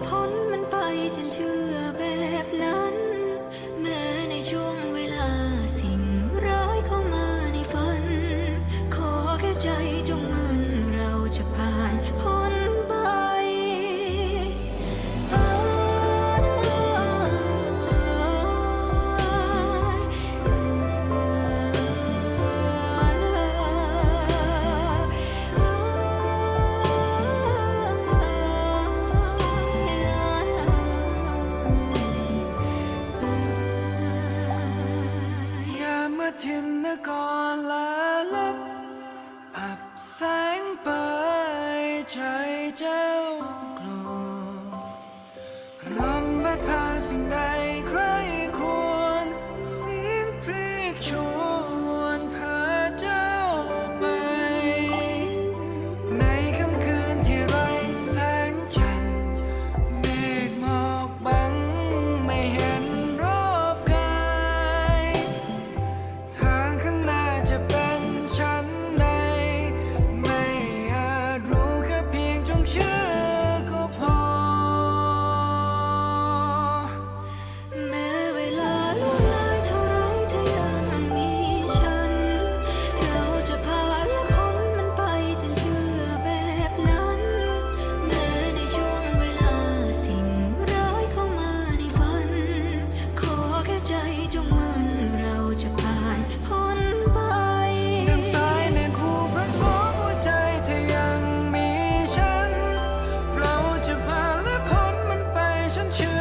upon me. ทินนกรละลับอับแสงไปใจเจ้า Chân